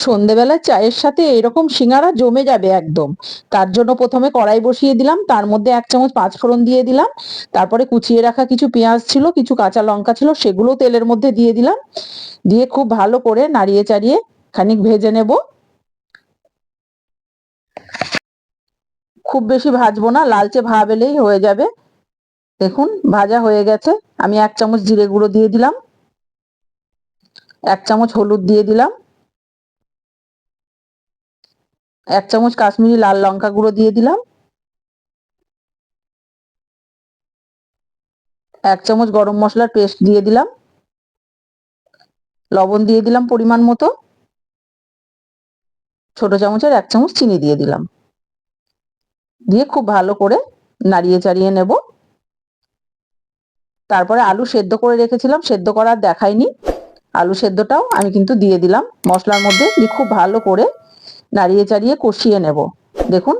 সন্ধেবেলায় চায়ের সাথে এরকম সিঙ্গারা জমে যাবে একদম। তার জন্য প্রথমে কড়াই বসিয়ে দিলাম, তার মধ্যে এক চামচ পাঁচ ফোড়ন দিয়ে দিলাম, তারপরে কুচিয়ে রাখা কিছু পেঁয়াজ ছিল, কিছু কাঁচা লঙ্কা ছিল সেগুলো তেলের মধ্যে দিয়ে দিলাম। দিয়ে খুব ভালো করে নাড়িয়ে চাড়িয়ে খানিক ভেজে নেব। খুব বেশি ভাজবো না, লালচে ভাব এলেই হয়ে যাবে। দেখুন, ভাজা হয়ে গেছে। আমি এক চামচ জিরে গুঁড়ো দিয়ে দিলাম। এক চামচ হলুদ দিয়ে দিলাম। এক চামচ কাশ্মীরি লাল লঙ্কা গুঁড়ো দিয়ে দিলাম। এক চামচ গরম মশলার পেস্ট দিয়ে দিলাম। লবণ দিয়ে দিলাম পরিমাণ মতো। ছোট চামচের এক চামচ চিনি দিয়ে দিলাম। দিয়ে খুব ভালো করে নাড়িয়ে চাড়িয়ে নেব। তারপরে আলু সেদ্ধ করে রেখেছিলাম, সেদ্ধ করার দেখাইনি। আলু সেদ্ধটাও আমি কিন্তু দিয়ে দিলাম। মশলার মধ্যে দিয়ে খুব ভালো করে নাড়িয়ে চাড়িয়ে কষিয়ে নেব। দেখুন,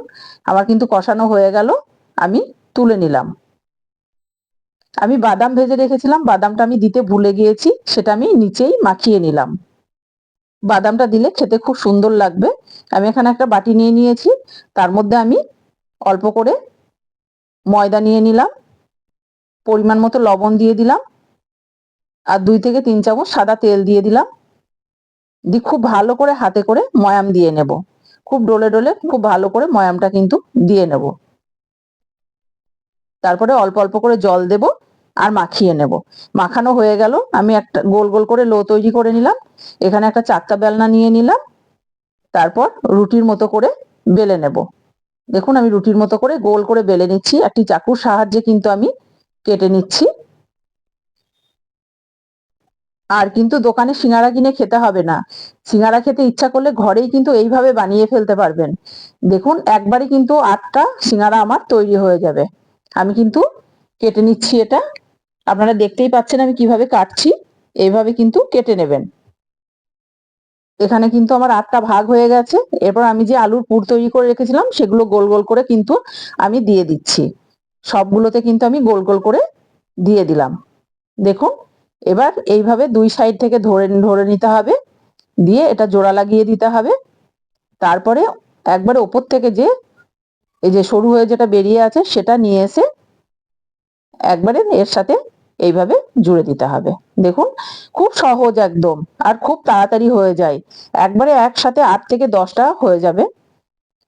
আমার কিন্তু কষানো হয়ে গেল, আমি তুলে নিলাম। আমি বাদাম ভেজে রেখেছিলাম, বাদামটা আমি দিতে ভুলে গিয়েছি, সেটা আমি নিচেই মাখিয়ে নিলাম। বাদামটা দিলে খেতে খুব সুন্দর লাগবে। আমি এখানে একটা বাটি নিয়ে নিয়েছি, তার মধ্যে আমি অল্প করে ময়দা নিয়ে নিলাম, পরিমাণ মতো লবণ দিয়ে দিলাম, আর দুই থেকে তিন চামচ সাদা তেল দিয়ে দিলাম। দিয়ে খুব ভালো করে হাতে করে ময়াম দিয়ে নেব। খুব ডোলে ডোলে খুব ভালো করে ময়ামটা কিন্তু দিয়ে নেব। তারপরে অল্প অল্প করে জল দেব আর মাখিয়ে নেব। মাখানো হয়ে গেল, আমি একটা গোল গোল করে লো তৈরি করে নিলাম। এখানে একটা চারটা বেলনা নিয়ে নিলাম। তারপর রুটির মতো করে বেলে নেব। দেখুন আমি রুটির মতো করে গোল করে বেলে নিচ্ছি। একটি চাকুর সাহায্যে কিন্তু আমি কেটে নিচ্ছি। আর কিন্তু দোকানে সিঙ্গারা কিনে খেতে হবে না। সিঙ্গারা খেতে ইচ্ছা করলে ঘরেই কিন্তু এইভাবে বানিয়ে ফেলতে পারবেন। দেখুন, একবারই কিন্তু আটটা সিঙ্গারা আমার তৈরি হয়ে যাবে। আমি কিন্তু কেটে নিচ্ছি এটা। আপনারা দেখতেই পাচ্ছেন আমি কীভাবে কাটছি। এইভাবে কিন্তু কেটে নেবেন। এখানে কিন্তু আমার আটটা ভাগ হয়ে গেছে। এরপর আমি যে আলুর পুর তৈরি করে রেখেছিলাম, সেগুলো গোল গোল করে কিন্তু আমি দিয়ে দিচ্ছি। সবগুলোতে কিন্তু আমি গোল গোল করে দিয়ে দিলাম। দেখুন এবার এইভাবে দুই সাইড থেকে ধরে ধরে নিতে হবে। দিয়ে এটা জোড়া লাগিয়ে দিতে হবে। তারপরে একবারে ওপর থেকে যে, এই যে সরু হয়ে যেটা বেরিয়ে আছে সেটা নিয়ে এসে একবারে এর সাথে এইভাবে জুড়ে দিতে হবে। দেখুন, খুব সহজ একদম আর খুব তাড়াতাড়ি হয়ে যায়। একবারে একসাথে আট থেকে দশটা হয়ে যাবে।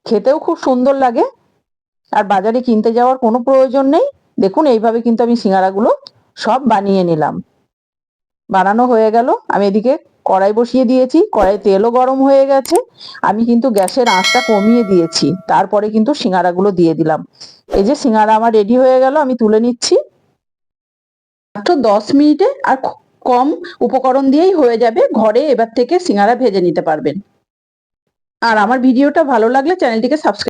খেতেও খুব সুন্দর লাগে। আর বাজারে কিনতে যাওয়ার কোনো প্রয়োজন নেই। দেখুন, এইভাবে কিন্তু আমি সিঙ্গারাগুলো সব বানিয়ে নিলাম। বানানো হয়ে গেল। আমি এদিকে কড়াই বসিয়ে দিয়েছি। কড়াই তেলও গরম হয়ে গেছে। আমি কিন্তু গ্যাসের আঁচটা কমিয়ে দিয়েছি। তারপরে কিন্তু সিঙ্গারাগুলো দিয়ে দিলাম। এই যে সিঙ্গারা আমার রেডি হয়ে গেল, আমি তুলে নিচ্ছি। মাত্র দশ মিনিটে আর কম উপকরণ দিয়েই হয়ে যাবে। ঘরে এবার থেকে সিঙ্গারা ভেজে নিতে পারবেন। আর আমার ভিডিওটা ভালো লাগলে চ্যানেলটিকে সাবস্ক্রাইব